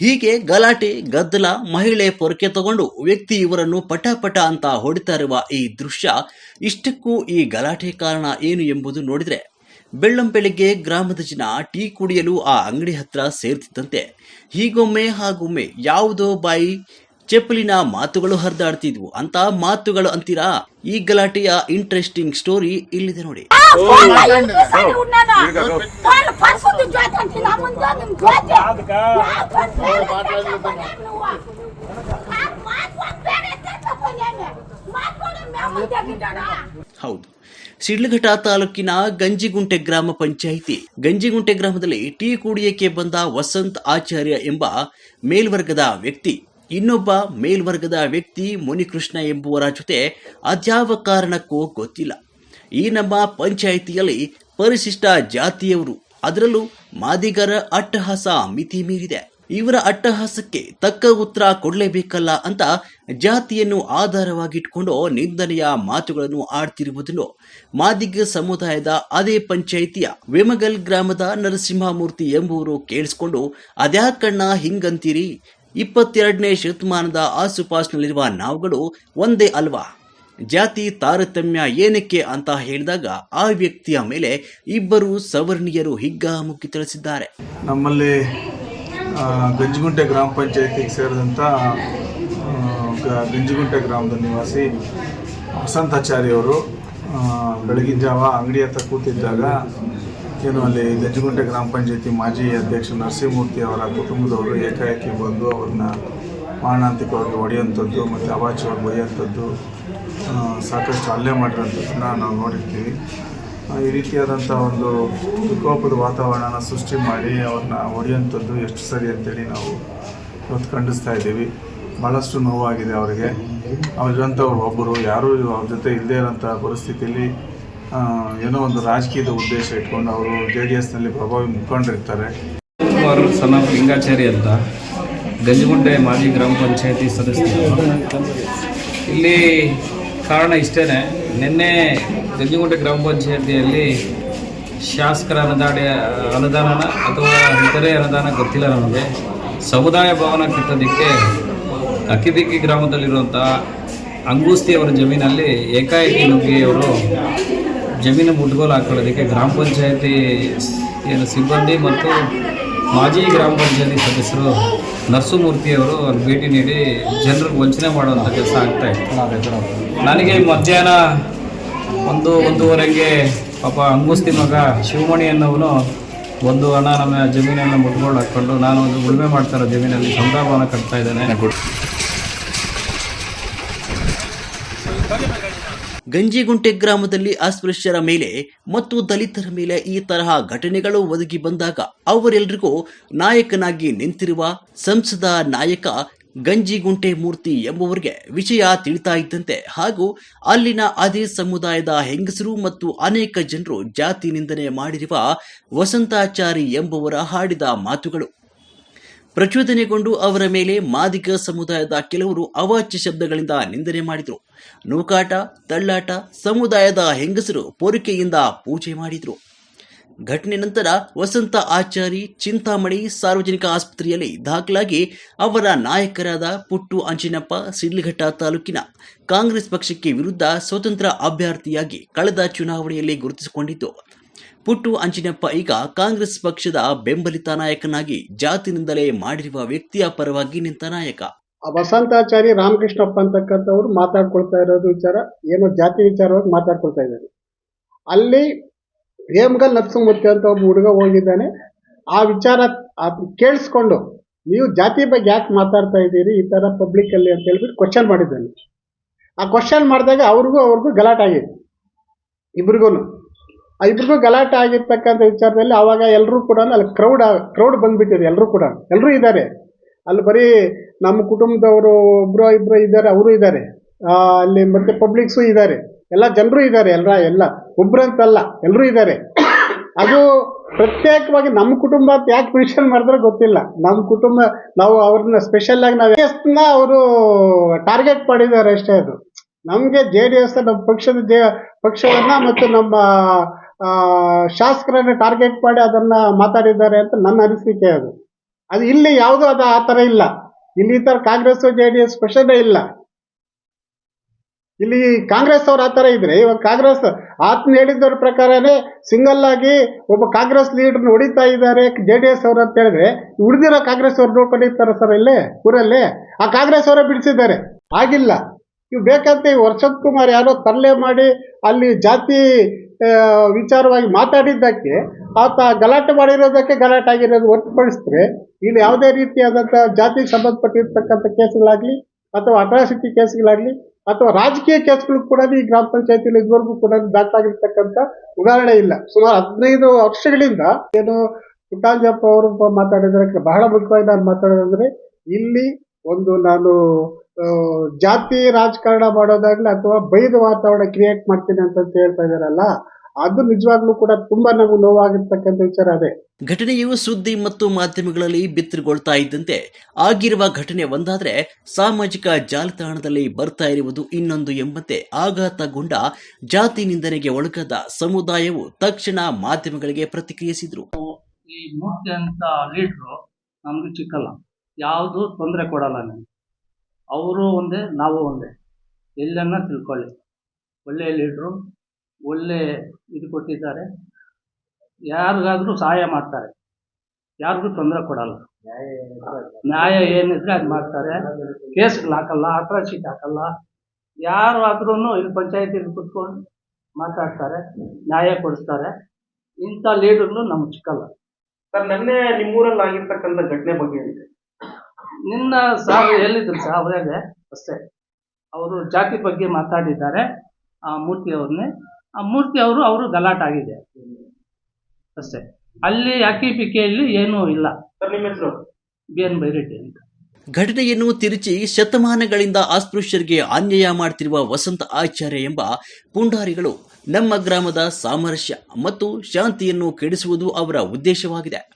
ಹೀಗೆ ಗಲಾಟೆ, ಗದ್ದಲ, ಮಹಿಳೆ ಪೊರಕೆ ತಗೊಂಡು ವ್ಯಕ್ತಿ ಇವರನ್ನು ಪಟ ಅಂತ ಹೊಡಿತಾ ಈ ದೃಶ್ಯ ಇಷ್ಟಕ್ಕೂ ಈ ಗಲಾಟೆ ಕಾರಣ ಏನು ಎಂಬುದು ನೋಡಿದ್ರೆ ಬೆಳ್ಳಂ ಬೆಳಿಗ್ಗೆ ಗ್ರಾಮದ ಜನ ಟೀ ಕುಡಿಯಲು ಆ ಅಂಗಡಿ ಹತ್ರ ಸೇರ್ತಿದ್ದಂತೆ. ಹೀಗೊಮ್ಮೆ ಹಾಗೊಮ್ಮೆ ಯಾವುದೋ ಬಾಯಿ ಚೆಪ್ಪಲಿನ ಮಾತುಗಳು ಹರಿದಾಡ್ತಿದ್ವು. ಅಂತ ಮಾತುಗಳು ಅಂತೀರಾ? ಈ ಗಲಾಟೆಯ ಇಂಟ್ರೆಸ್ಟಿಂಗ್ ಸ್ಟೋರಿ ಇಲ್ಲಿದೆ ನೋಡಿ. ಹೌದು. ಸಿಡ್ಲಘಟ್ಟ ತಾಲೂಕಿನ ಗಂಜಿಗುಂಟೆ ಗ್ರಾಮ ಪಂಚಾಯಿತಿ. ಗಂಜಿಗುಂಟೆ ಗ್ರಾಮದಲ್ಲಿ ಟೀ ಕುಡಿಯಕ್ಕೆ ಬಂದ ವಸಂತ್ ಆಚಾರ್ಯ ಎಂಬ ಮೇಲ್ವರ್ಗದ ವ್ಯಕ್ತಿ ಇನ್ನೊಬ್ಬ ಮೇಲ್ವರ್ಗದ ವ್ಯಕ್ತಿ ಮುನಿಕೃಷ್ಣ ಎಂಬುವರ ಜೊತೆ ಅದ್ಯಾವ ಕಾರಣಕ್ಕೂ ಗೊತ್ತಿಲ್ಲ. ಈ ನಮ್ಮ ಪಂಚಾಯಿತಿಯಲ್ಲಿ ಪರಿಶಿಷ್ಟ ಜಾತಿಯವರು, ಅದರಲ್ಲೂ ಮಾದಿಗರ ಅಟ್ಟಹಾಸ ಮಿತಿ ಮೀರಿದೆ. ಇವರ ಅಟ್ಟಹಾಸಕ್ಕೆ ತಕ್ಕ ಉತ್ತರ ಕೊಡಲೇಬೇಕಲ್ಲ ಅಂತ ಜಾತಿಯನ್ನು ಆಧಾರವಾಗಿಟ್ಕೊಂಡು ನಿಂದನೆಯ ಮಾತುಗಳನ್ನು ಆಡ್ತಿರುವುದನ್ನು ಮಾದಿಗ ಸಮುದಾಯದ ಅದೇ ಪಂಚಾಯಿತಿಯ ವಿಮಗಲ್ ಗ್ರಾಮದ ನರಸಿಂಹಮೂರ್ತಿ ಎಂಬುವರು ಕೇಳಿಸಿಕೊಂಡು, ಅದ್ಯಾಕಣ್ಣ ಹಿಂಗಂತೀರಿ? ಇಪ್ಪತ್ತೆರಡನೇ ಶತಮಾನದ ಆಸುಪಾಸಿನಲ್ಲಿರುವ ನಾವುಗಳು ಒಂದೇ ಅಲ್ವಾ? ಜಾತಿ ತಾರತಮ್ಯ ಏನಕ್ಕೆ ಅಂತ ಹೇಳಿದಾಗ ಆ ವ್ಯಕ್ತಿಯ ಮೇಲೆ ಇಬ್ಬರು ಸವರ್ಣೀಯರು ಹಿಗ್ಗಾಮುಕ್ಕಿ ತಿಳಿಸಿದ್ದಾರೆ. ನಮ್ಮಲ್ಲಿ ಗಂಜಗುಂಟೆ ಗ್ರಾಮ ಪಂಚಾಯತಿಗೆ ಸೇರಿದಂಥ ಗಂಜಗುಂಟೆ ಗ್ರಾಮದ ನಿವಾಸಿ ವಸಂತಾಚಾರ್ಯವರು ಬೆಳಗಿನ ಜಾವ ಅಂಗಡಿ ಹತ್ರ ಕೂತಿದ್ದಾಗ ಏನು ಅಲ್ಲಿ ಗಜ್ಜಗುಂಟೆ ಗ್ರಾಮ ಪಂಚಾಯತಿ ಮಾಜಿ ಅಧ್ಯಕ್ಷ ನರಸಿಂಹಮೂರ್ತಿ ಅವರ ಕುಟುಂಬದವರು ಏಕಾಏಕಿ ಬಂದು ಅವ್ರನ್ನ ಮಾರಣಾಂತಿಕವಾಗಿ ಹೊಡೆಯುವಂಥದ್ದು ಮತ್ತು ಅವಾಚ್ಯವಾಗಿ ಒಯ್ಯುವಂಥದ್ದು ಸಾಕಷ್ಟು ಹಲ್ಲೆ ಮಾಡಿರೋಂಥದ್ದನ್ನ ನಾವು ನೋಡಿರ್ತೀವಿ. ಈ ರೀತಿಯಾದಂಥ ಒಂದು ವಿಕೋಪದ ವಾತಾವರಣನ ಸೃಷ್ಟಿ ಮಾಡಿ ಅವ್ರನ್ನ ಹೊಡೆಯುವಂಥದ್ದು ಎಷ್ಟು ಸರಿ ಅಂತೇಳಿ ನಾವು ಇವತ್ತು ಖಂಡಿಸ್ತಾ ಇದ್ದೀವಿ. ಭಾಳಷ್ಟು ನೋವಾಗಿದೆ ಅವರಿಗೆ. ಅವ್ರಿಗಂಥವ್ರು ಒಬ್ಬರು, ಯಾರೂ ಅವ್ರ ಜೊತೆ ಇಲ್ಲದೇ ಇರೋಂಥ ಪರಿಸ್ಥಿತಿಯಲ್ಲಿ ಏನೋ ಒಂದು ರಾಜಕೀಯದ ಉದ್ದೇಶ ಇಟ್ಕೊಂಡು ಅವರು ಜೆ ಡಿ ಎಸ್ನಲ್ಲಿ ಪ್ರಭಾವಿ ಮುಖಂಡರಿರ್ತಾರೆ. ಕುಮಾರ್ ಸನ್ ಆಫ್ ಲಿಂಗಾಚಾರಿ ಅಂತ. ಗಂಜಿಗುಂಟೆ ಮಾಜಿ ಗ್ರಾಮ ಪಂಚಾಯತಿ ಸದಸ್ಯರು ಇಲ್ಲಿ ಕಾರಣ ಇಷ್ಟೇ ನಿನ್ನೆ ಗಂಜಿಗುಂಟೆ ಗ್ರಾಮ ಪಂಚಾಯತಿಯಲ್ಲಿ ಶಾಸಕರ ಅನುದಾನ ಅನುದಾನನ ಅಥವಾ ಇತರೆ ಅನುದಾನ ಗೊತ್ತಿಲ್ಲ ನಮಗೆ. ಸಮುದಾಯ ಭವನ ಕಟ್ಟೋದಕ್ಕೆ ಅಕ್ಕಿದಿಕ್ಕಿ ಗ್ರಾಮದಲ್ಲಿರುವಂಥ ಅಂಗೂಸ್ತಿಯವರ ಜಮೀನಲ್ಲಿ ಏಕಾಏಕಿ ನುಗ್ಗಿ ಅವರು ಜಮೀನು ಮುಟ್ಗೋಲು ಹಾಕೊಳ್ಳೋದಕ್ಕೆ ಗ್ರಾಮ ಪಂಚಾಯತಿ ಏನು ಸಿಬ್ಬಂದಿ ಮತ್ತು ಮಾಜಿ ಗ್ರಾಮ ಪಂಚಾಯತಿ ಸದಸ್ಯರು ನರಸುಮೂರ್ತಿಯವರು ಅಲ್ಲಿ ಭೇಟಿ ನೀಡಿ ಜನರಿಗೆ ವಂಚನೆ ಮಾಡುವಂಥ ಕೆಲಸ ಆಗ್ತಾ ಇತ್ತು. ನನಗೆ ಮಧ್ಯಾಹ್ನ ಒಂದು ಒಂದೂವರೆಗೆ ಪಾಪ ಅಂಗುಸ್ತಿ ಮಗ ಶಿವಮಣಿ ಅನ್ನೋವನು ಒಂದು ಹಣ ನಮ್ಮ ಜಮೀನನ್ನು ಮುಟ್ಕೊಂಡು ಹಾಕ್ಕೊಂಡು ನಾನು ಒಂದು ಉಳುಮೆ ಮಾಡ್ತಾ ಇರೋ ಜಮೀನಲ್ಲಿ ಸಂಭ್ರಮವನ್ನು ಕಟ್ತಾ ಇದ್ದೇನೆ. ಗಂಜಿಗುಂಟೆ ಗ್ರಾಮದಲ್ಲಿ ಅಸ್ಪೃಶ್ಯರ ಮೇಲೆ ಮತ್ತು ದಲಿತರ ಮೇಲೆ ಈ ತರಹ ಘಟನೆಗಳು ಒದಗಿ ಬಂದಾಗ ಅವರೆಲ್ಲರಿಗೂ ನಾಯಕನಾಗಿ ನಿಂತಿರುವ ಸಂಸದ ನಾಯಕ ಗಂಜಿಗುಂಟೆ ಮೂರ್ತಿ ಎಂಬುವರಿಗೆ ವಿಷಯ ತಿಳಿತಾ ಇದ್ದಂತೆ ಹಾಗೂ ಅಲ್ಲಿನ ಅದೇ ಸಮುದಾಯದ ಹೆಂಗಸರು ಮತ್ತು ಅನೇಕ ಜನರು ಜಾತಿ ನಿಂದನೆ ಮಾಡಿರುವ ವಸಂತಾಚಾರಿ ಎಂಬುವರ ಹಾಡಿದ ಮಾತುಗಳು. ಪ್ರಚೋದನೆಗೊಂಡು ಅವರ ಮೇಲೆ ಮಾದಿಗ ಸಮುದಾಯದ ಕೆಲವರು ಅವಾಚ್ಯ ಶಬ್ದಗಳಿಂದ ನಿಂದನೆ ಮಾಡಿದರು. ನೂಕಾಟ, ತಳ್ಳಾಟ, ಸಮುದಾಯದ ಹೆಂಗಸರು ಪೋರಿಕೆಯಿಂದ ಪೂಜೆ ಮಾಡಿದರು. ಘಟನೆ ನಂತರ ವಸಂತ ಆಚಾರಿ ಚಿಂತಾಮಣಿ ಸಾರ್ವಜನಿಕ ಆಸ್ಪತ್ರೆಯಲ್ಲಿ ದಾಖಲಾಗಿ ಅವರ ನಾಯಕರಾದ ಪುಟ್ಟು ಅಂಜಿನಪ್ಪ, ಸಿಡ್ಲಘಟ್ಟ ತಾಲೂಕಿನ ಕಾಂಗ್ರೆಸ್ ಪಕ್ಷಕ್ಕೆ ವಿರುದ್ಧ ಸ್ವತಂತ್ರ ಅಭ್ಯರ್ಥಿಯಾಗಿ ಕಳೆದ ಚುನಾವಣೆಯಲ್ಲಿ ಗುರುತಿಸಿಕೊಂಡಿದ್ದು. ಪುಟ್ಟು ಅಂಜಿನಪ್ಪ ಈಗ ಕಾಂಗ್ರೆಸ್ ಪಕ್ಷದ ಬೆಂಬಲಿತ ನಾಯಕನಾಗಿ ಜಾತಿನಿಂದಲೇ ಮಾಡಿರುವ ವ್ಯಕ್ತಿಯ ಪರವಾಗಿ ನಿಂತ ನಾಯಕ. ವಸಂತಾಚಾರಿ ರಾಮಕೃಷ್ಣಪ್ಪ ಅಂತಕ್ಕಂಥವ್ರು ಮಾತಾಡ್ಕೊಳ್ತಾ ಇರೋದು ವಿಚಾರ, ಏನೋ ಜಾತಿ ವಿಚಾರವಾಗಿ ಮಾತಾಡ್ಕೊಳ್ತಾ ಇದ್ದಾರೆ. ಅಲ್ಲಿ ಹೇಮಗಲ್ ನರಸಿಂಹಮೂರ್ತಿ ಅಂತ ಒಬ್ಬ ಹುಡುಗ ಹೋಗಿದ್ದಾನೆ. ಆ ವಿಚಾರ ಕೇಳಿಸ್ಕೊಂಡು, ನೀವು ಜಾತಿ ಬಗ್ಗೆ ಯಾಕೆ ಮಾತಾಡ್ತಾ ಇದ್ದೀರಿ, ಈ ಥರ ಪಬ್ಲಿಕ್ಕಲ್ಲಿ ಅಂತ ಹೇಳ್ಬಿಟ್ಟು ಕ್ವಶನ್ ಮಾಡಿದ್ದಾನೆ. ಆ ಕ್ವಶನ್ ಮಾಡಿದಾಗ ಅವ್ರಿಗೂ ಅವ್ರಿಗೂ ಗಲಾಟೆ ಆಗಿದೆ. ಇಬ್ರಿಗೂ ಇಬ್ರಿಗೂ ಗಲಾಟೆ ಆಗಿರ್ತಕ್ಕಂಥ ವಿಚಾರದಲ್ಲಿ ಆವಾಗ ಎಲ್ಲರೂ ಕೂಡ ಅಲ್ಲಿ ಕ್ರೌಡ್ ಕ್ರೌಡ್ ಬಂದ್ಬಿಟ್ಟಿದೆ ಎಲ್ಲರೂ ಕೂಡ. ಎಲ್ಲರೂ ಇದ್ದಾರೆ. ಅಲ್ಲಿ ಬರೀ ನಮ್ಮ ಕುಟುಂಬದವರು ಒಬ್ಬರು ಇಬ್ಬರು ಇದ್ದಾರೆ, ಅವರು ಇದ್ದಾರೆ. ಅಲ್ಲಿ ಮತ್ತೆ ಪಬ್ಲಿಕ್ಸು ಇದ್ದಾರೆ. ಎಲ್ಲ ಜನರು ಇದ್ದಾರೆ, ಎಲ್ಲ ಎಲ್ಲ. ಒಬ್ಬರಂತಲ್ಲ ಎಲ್ಲರೂ ಇದ್ದಾರೆ. ಅದು ಪ್ರತ್ಯೇಕವಾಗಿ ನಮ್ಮ ಕುಟುಂಬ ಯಾಕೆ ಮೆನ್ಷನ್ ಮಾಡಿದ್ರೆ ಗೊತ್ತಿಲ್ಲ. ನಮ್ಮ ಕುಟುಂಬ, ನಾವು ಅವ್ರನ್ನ ಸ್ಪೆಷಲ್ ಆಗಿ ನಾವು ಅವರು ಟಾರ್ಗೆಟ್ ಮಾಡಿದ್ದಾರೆ ಅಷ್ಟೇ ಅದು. ನಮಗೆ ಜೆ ಡಿ ಎಸ್ ನಮ್ಮ ಪಕ್ಷದ ಜೆ ಪಕ್ಷವನ್ನ ಮತ್ತು ನಮ್ಮ ಶಾಸಕರನ್ನ ಟಾರ್ಗೆಟ್ ಮಾಡಿ ಅದನ್ನ ಮಾತಾಡಿದ್ದಾರೆ ಅಂತ ನನ್ನ ಅನಿಸಿಕೆ ಅದು. ಅದು ಇಲ್ಲಿ ಯಾವುದೂ ಅದು ಆ ಥರ ಇಲ್ಲ. ಇಲ್ಲಿ ಈ ಥರ ಕಾಂಗ್ರೆಸ್ ಜೆ ಡಿ ಎಸ್ ಸ್ಪೆಷಲೇ ಇಲ್ಲ. ಇಲ್ಲಿ ಕಾಂಗ್ರೆಸ್ ಅವ್ರು ಆ ಥರ ಇದ್ರೆ, ಇವಾಗ ಕಾಂಗ್ರೆಸ್ ಆತ್ಮ ಹೇಳಿದ್ದವ್ರ ಪ್ರಕಾರನೇ ಸಿಂಗಲ್ ಆಗಿ ಒಬ್ಬ ಕಾಂಗ್ರೆಸ್ ಲೀಡರ್ನ ಹೊಡಿತಾ ಇದ್ದಾರೆ ಜೆ ಡಿ ಎಸ್ ಅವರು ಅಂತ ಹೇಳಿದ್ರೆ, ಉಳಿದಿರೋ ಕಾಂಗ್ರೆಸ್ ಅವ್ರು ನೋಡ್ಕೊಂಡಿರ್ತಾರೆ ಸರ್ ಇಲ್ಲೇ, ಊರಲ್ಲಿ? ಆ ಕಾಂಗ್ರೆಸ್ ಅವರೇ ಬಿಡಿಸಿದ್ದಾರೆ. ಆಗಿಲ್ಲ. ಇವು ಬೇಕಂತ ಈ ವರ್ಷದ್ ಕುಮಾರ್ ಯಾರೋ ತರಲೆ ಮಾಡಿ ಅಲ್ಲಿ ಜಾತಿ ವಿಚಾರವಾಗಿ ಮಾತಾಡಿದ್ದಕ್ಕೆ ಆತ ಗಲಾಟೆ ಮಾಡಿರೋದಕ್ಕೆ ಗಲಾಟೆ ಆಗಿರೋದು ಹೊರತುಪಡಿಸಿದ್ರೆ ಇಲ್ಲಿ ಯಾವುದೇ ರೀತಿಯಾದಂಥ ಜಾತಿಗೆ ಸಂಬಂಧಪಟ್ಟಿರ್ತಕ್ಕಂಥ ಕೇಸುಗಳಾಗಲಿ ಅಥವಾ ಅಟ್ರಾಸಿಟಿ ಕೇಸ್ಗಳಾಗಲಿ ಅಥವಾ ರಾಜಕೀಯ ಕೇಸ್ಗಳು ಕೂಡ ಈ ಗ್ರಾಮ ಪಂಚಾಯತಿಯಲ್ಲಿ ಇದುವರೆಗೂ ಕೂಡ ದಾಖಲಾಗಿರ್ತಕ್ಕಂಥ ಉದಾಹರಣೆ ಇಲ್ಲ. ಸುಮಾರು ಹದಿನೈದು ವರ್ಷಗಳಿಂದ ಏನು ಪುಟ್ಟಾಂಜಪ್ಪ ಅವರು ಮಾತಾಡಿದ್ರೆ ಬಹಳ ಮುಖ್ಯವಾಗಿ ನಾನು ಮಾತಾಡೋದಂದ್ರೆ ಇಲ್ಲಿ ಒಂದು ನಾನು ಜಾತಿ ರಾಜಕಾರಣ ಮಾಡೋದಾಗ್ಲಿ ಅಥವಾ ಬೈದ ವಾತಾವರಣ ಕ್ರಿಯೇಟ್ ಮಾಡ್ತೀನಿ ಅಂತ ಹೇಳ್ತಾ ಇದಾರಲ್ಲ ಅದು ನಿಜವಾಗ್ಲೂ ಕೂಡ ತುಂಬಾ ನಮಗೆ ನೋವಾಗಿರ್ತಕ್ಕಂಥ ವಿಚಾರ ಅದೇ. ಘಟನೆಯು ಸುದ್ದಿ ಮತ್ತು ಮಾಧ್ಯಮಗಳಲ್ಲಿ ಬಿತ್ತರಗೊಳ್ತಾ ಇದ್ದಂತೆ ಆಗಿರುವ ಘಟನೆ ಒಂದಾದ್ರೆ ಸಾಮಾಜಿಕ ಜಾಲತಾಣದಲ್ಲಿ ಬರ್ತಾ ಇರುವುದು ಇನ್ನೊಂದು ಎಂಬಂತೆ ಆಘಾತಗೊಂಡ ಜಾತಿ ನಿಂದನೆಗೆ ಒಳಗಾದ ಸಮುದಾಯವು ತಕ್ಷಣ ಮಾಧ್ಯಮಗಳಿಗೆ ಪ್ರತಿಕ್ರಿಯಿಸಿದ್ರು. ಈ ಮೂರ್ತಿ ಅಂತ ಲೀಡ್ರು ನಮ್ಗೆ ಚಿಕ್ಕಲ್ಲ. ಯಾವುದು ತೊಂದರೆ ಕೊಡಲ್ಲ ನನಗೆ ಅವರು ಒಂದೇ, ನಾವು ಒಂದೇ. ಎಲ್ಲನ್ನ ತಿಳ್ಕೊಳ್ಳಿ. ಒಳ್ಳೆಯ ಲೀಡ್ರು, ಒಳ್ಳೆ ಇದು ಕೊಟ್ಟಿದ್ದಾರೆ. ಯಾರಿಗಾದ್ರೂ ಸಹಾಯ ಮಾಡ್ತಾರೆ. ಯಾರಿಗೂ ತೊಂದರೆ ಕೊಡಲ್ಲ. ನ್ಯಾಯ ಏನಿದ್ರೆ ಅದು ಮಾಡ್ತಾರೆ. ಕೇಸ್ಗಳು ಹಾಕಲ್ಲ ಅಟ್ರಾಸಿಟಿ ಹಾಕಲ್ಲ. ಯಾರು ಆದ್ರೂ ಇಲ್ಲಿ ಪಂಚಾಯತಿಲಿ ಕುತ್ಕೊಂಡು ಮಾತಾಡ್ತಾರೆ, ನ್ಯಾಯ ಕೊಡಿಸ್ತಾರೆ. ಇಂಥ ಲೀಡರ್ಗಳು ನಮ್ಗೆ ಚಿಕ್ಕಲ್ಲ ಸರ್, ನನ್ನೇ ನಿಮ್ಮೂರಲ್ಲಿ ಆಗಿರ್ತಕ್ಕಂಥ ಘಟನೆ ಬಗ್ಗೆ ನಿನ್ನ ಸಾವು ಎಲ್ಲಿದ್ರು ಸಹ ಅವರೇ ಅಷ್ಟೇ. ಅವರು ಜಾತಿ ಬಗ್ಗೆ ಮಾತಾಡಿದ್ದಾರೆ. ಆ ಮೂರ್ತಿ ಅವ್ರನ್ನೇ ಆ ಮೂರ್ತಿ ಅವರು ಅವರು ಗಲಾಟೆ ಆಗಿದೆ ಅಷ್ಟೇ. ಅಲ್ಲಿ ಯಾಕೆ ಪಿಕೆಯಲ್ಲಿ ಏನೂ ಇಲ್ಲ. ಸರ್ ನಿಮ್ಮ ಹೆಸರು? ಬಿ ಎನ್ ಬೈರೆಡ್ಡಿ ಅಂತ. ಘಟನೆಯನ್ನು ತಿರುಚಿ ಶತಮಾನಗಳಿಂದ ಅಸ್ಪೃಶ್ಯರಿಗೆ ಅನ್ಯಾಯ ಮಾಡ್ತಿರುವ ವಸಂತ ಆಚಾರ್ಯ ಎಂಬ ಪುಂಡಾರಿಗಳು ನಮ್ಮ ಗ್ರಾಮದ ಸಾಮರಸ್ಯ ಮತ್ತು ಶಾಂತಿಯನ್ನು ಕೆಡಿಸುವುದು ಅವರ ಉದ್ದೇಶವಾಗಿದೆ.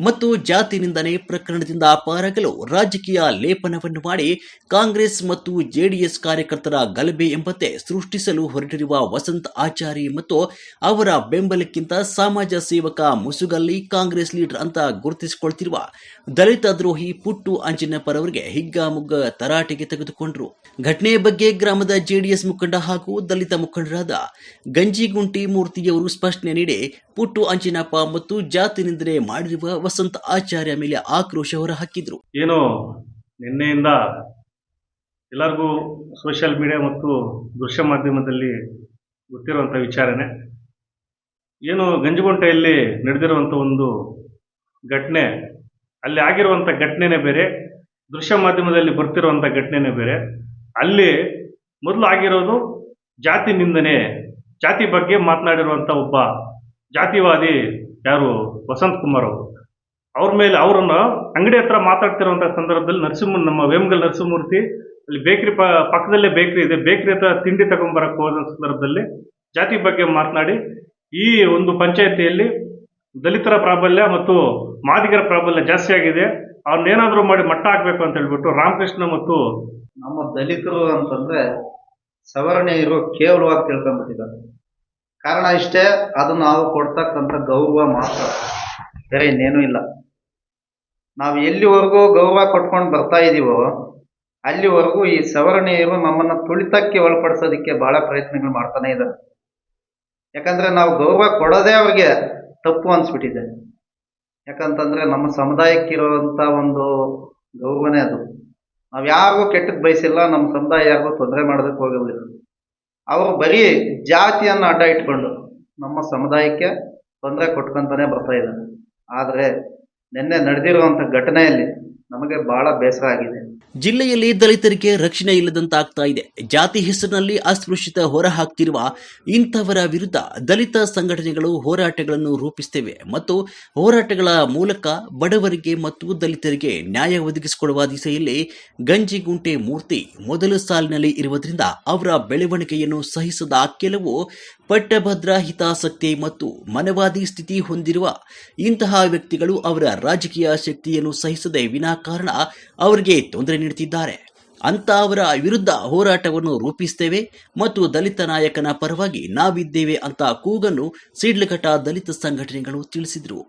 ಮತ್ತು ಜಾತಿ ನಿಂದನೆ ಪ್ರಕರಣದಿಂದ ಪಾರಾಗಲು ರಾಜಕೀಯ ಲೇಪನವನ್ನು ಮಾಡಿ ಕಾಂಗ್ರೆಸ್ ಮತ್ತು ಜೆಡಿಎಸ್ ಕಾರ್ಯಕರ್ತರ ಗಲಭೆ ಎಂಬಂತೆ ಸೃಷ್ಟಿಸಲು ಹೊರಟಿರುವ ವಸಂತ ಆಚಾರಿ ಮತ್ತು ಅವರ ಬೆಂಬಲಕ್ಕಿಂತ ಸಮಾಜ ಸೇವಕ ಮುಸುಗಲ್ಲಿ ಕಾಂಗ್ರೆಸ್ ಲೀಡರ್ ಅಂತ ಗುರುತಿಸಿಕೊಳ್ತಿರುವ ದಲಿತ ದ್ರೋಹಿ ಪುಟ್ಟು ಅಂಜನಪ್ಪರವರಿಗೆ ಹಿಗ್ಗಾಮುಗ್ಗ ತರಾಟೆಗೆ ತೆಗೆದುಕೊಂಡರು. ಘಟನೆಯ ಬಗ್ಗೆ ಗ್ರಾಮದ ಜೆಡಿಎಸ್ ಮುಖಂಡ ಹಾಗೂ ದಲಿತ ಮುಖಂಡರಾದ ಗಂಜಿಗುಂಟಿ ಮೂರ್ತಿಯವರು ಸ್ಪಷ್ಟನೆ ನೀಡಿ ಪುಟ್ಟು ಅಂಜಿನಪ್ಪ ಮತ್ತು ಜಾತಿ ನಿಂದನೆ ಮಾಡಿರುವ ವಸಂತ ಆಚಾರ್ಯ ಮೇಲೆ ಆಕ್ರೋಶ ಹೊರಹಾಕಿದ್ರು. ಏನು, ನಿನ್ನೆಯಿಂದ ಎಲ್ಲರಿಗೂ ಸೋಷಿಯಲ್ ಮೀಡಿಯಾ ಮತ್ತು ದೃಶ್ಯ ಮಾಧ್ಯಮದಲ್ಲಿ ಗೊತ್ತಿರುವಂಥ ವಿಚಾರನೆ ಏನು, ಗಂಜಗುಂಟೆಯಲ್ಲಿ ನಡೆದಿರುವಂಥ ಒಂದು ಘಟನೆ, ಅಲ್ಲಿ ಆಗಿರುವಂಥ ಘಟನೆನೇ ಬೇರೆ, ದೃಶ್ಯ ಮಾಧ್ಯಮದಲ್ಲಿ ಬರ್ತಿರುವಂಥ ಘಟನೆನೇ ಬೇರೆ. ಅಲ್ಲಿ ಮೊದಲು ಆಗಿರೋದು ಜಾತಿ ನಿಂದನೆ, ಜಾತಿ ಬಗ್ಗೆ ಮಾತನಾಡಿರುವಂಥ ಒಬ್ಬ ಜಾತಿವಾದಿ ಯಾರು, ವಸಂತ್ ಕುಮಾರ್ ಅವರು. ಅವ್ರ ಮೇಲೆ ಅವರನ್ನು ಅಂಗಡಿ ಹತ್ರ ಮಾತಾಡ್ತಿರುವಂಥ ಸಂದರ್ಭದಲ್ಲಿ ನರಸಿಂಹ ನಮ್ಮ ವೇಮಗಲ್ ನರಸಿಂಹಮೂರ್ತಿ, ಅಲ್ಲಿ ಬೇಕ್ರಿ ಪ, ಪಕ್ಕದಲ್ಲೇ ಬೇಕ್ರಿ ಇದೆ. ಬೇಕ್ರಿ ಹತ್ರ ತಿಂಡಿ ತಗೊಂಬರಕ್ಕೆ ಹೋದ ಸಂದರ್ಭದಲ್ಲಿ ಜಾತಿ ಬಗ್ಗೆ ಮಾತನಾಡಿ, ಈ ಒಂದು ಪಂಚಾಯತಿಯಲ್ಲಿ ದಲಿತರ ಪ್ರಾಬಲ್ಯ ಮತ್ತು ಮಾದಿಗರ ಪ್ರಾಬಲ್ಯ ಜಾಸ್ತಿ ಆಗಿದೆ. ಅವ್ರನ್ನೇನಾದರೂ ಮಾಡಿ ಮಟ್ಟ ಹಾಕ್ಬೇಕು ಅಂತ ಹೇಳ್ಬಿಟ್ಟು ರಾಮಕೃಷ್ಣ ಮತ್ತು ನಮ್ಮ ದಲಿತರು ಅಂತಂದ್ರೆ ಸವರ್ಣೀಯರು ಕೇವಲವಾಗಿ ತಿಳ್ಕೊಂಡ್ಬಿಟ್ಟಿದ್ದಾರೆ. ಕಾರಣ ಇಷ್ಟೇ ಅದು ನಾವು ಕೊಡ್ತಕ್ಕಂಥ ಗೌರವ ಮಾತ್ರ. ಬೇರೆ ಇನ್ನೇನೂ ಇಲ್ಲ. ನಾವು ಎಲ್ಲಿವರೆಗೂ ಗೌರವ ಕೊಟ್ಕೊಂಡು ಬರ್ತಾ ಇದೀವೋ, ಅಲ್ಲಿವರೆಗೂ ಈ ಸವರ್ಣೀಯರು ನಮ್ಮನ್ನ ತುಳಿತಕ್ಕೆ ಒಳಪಡಿಸೋದಕ್ಕೆ ಬಹಳ ಪ್ರಯತ್ನಗಳು ಮಾಡ್ತಾನೆ ಇದ್ದಾರೆ. ಯಾಕಂದ್ರೆ ನಾವು ಗೌರವ ಕೊಡೋದೇ ಅವ್ರಿಗೆ ತಪ್ಪು ಅನಿಸ್ಬಿಟ್ಟಿದೆ. ಯಾಕಂತಂದ್ರೆ ನಮ್ಮ ಸಮುದಾಯಕ್ಕಿರುವಂತ ಒಂದು ಗೌರವನೇ ಅದು. ನಾವು ಯಾರಿಗೂ ಕೆಟ್ಟಕ್ಕೆ ಬಯಸಿಲ್ಲ, ನಮ್ಮ ಸಮುದಾಯ ಯಾರಿಗೂ ತೊಂದರೆ ಮಾಡೋದಕ್ಕೆ ಹೋಗೋದಿಲ್ಲ. ಅವರು ಬರೀ ಜಾತಿಯನ್ನು ಅಡ್ಡ ಇಟ್ಕೊಂಡು ನಮ್ಮ ಸಮುದಾಯಕ್ಕೆ ತೊಂದರೆ ಕೊಟ್ಕೊಂತಾನೆ ಬರ್ತಾ ಇದ್ದಾರೆ. ಆದರೆ ನಿನ್ನೆ ನಡೆದಿರುವಂಥ ಘಟನೆಯಲ್ಲಿ ನಮಗೆ ಬಹಳ ಬೇಸರ ಆಗಿದೆ. ಜಿಲ್ಲೆಯಲ್ಲಿ ದಲಿತರಿಗೆ ರಕ್ಷಣೆ ಇಲ್ಲದಂತಾಗ್ತಾ ಇದೆ. ಜಾತಿ ಹೆಸರಿನಲ್ಲಿ ಅಸ್ಪೃಶ್ಯತೆ ಹೊರಹಾಕ್ತಿರುವ ಇಂಥವರ ವಿರುದ್ಧ ದಲಿತ ಸಂಘಟನೆಗಳು ಹೋರಾಟಗಳನ್ನು ರೂಪಿಸುತ್ತಿವೆ ಮತ್ತು ಹೋರಾಟಗಳ ಮೂಲಕ ಬಡವರಿಗೆ ಮತ್ತು ದಲಿತರಿಗೆ ನ್ಯಾಯ ಒದಗಿಸಿಕೊಡುವ ದಿಸೆಯಲ್ಲಿ ಗಂಜಿಗುಂಟೆ ಮೂರ್ತಿ ಮೊದಲ ಸಾಲಿನಲ್ಲಿ ಇರುವುದರಿಂದ ಅವರ ಬೆಳವಣಿಗೆಯನ್ನು ಸಹಿಸದ ಕೆಲವು ಪಟ್ಟಭದ್ರ ಹಿತಾಸಕ್ತಿ ಮತ್ತು ಮನವಾದಿ ಸ್ಥಿತಿ ಹೊಂದಿರುವ ಇಂತಹ ವ್ಯಕ್ತಿಗಳು ಅವರ ರಾಜಕೀಯ ಶಕ್ತಿಯನ್ನು ಸಹಿಸದೆ ವಿನಾಕಾರಣ ಅವರಿಗೆ ತೊಂದರೆ ನೀಡುತ್ತಿದ್ದಾರೆ ಅಂತಹವರ ವಿರುದ್ಧ ಹೋರಾಟವನ್ನು ರೂಪಿಸ್ತೇವೆ ಮತ್ತು ದಲಿತ ನಾಯಕನ ಪರವಾಗಿ ನಾವಿದ್ದೇವೆ ಅಂತ ಕೂಗನ್ನು ಸಿಡ್ಲಘಟ್ಟ ದಲಿತ ಸಂಘಟನೆಗಳು ತಿಳಿಸಿದರು.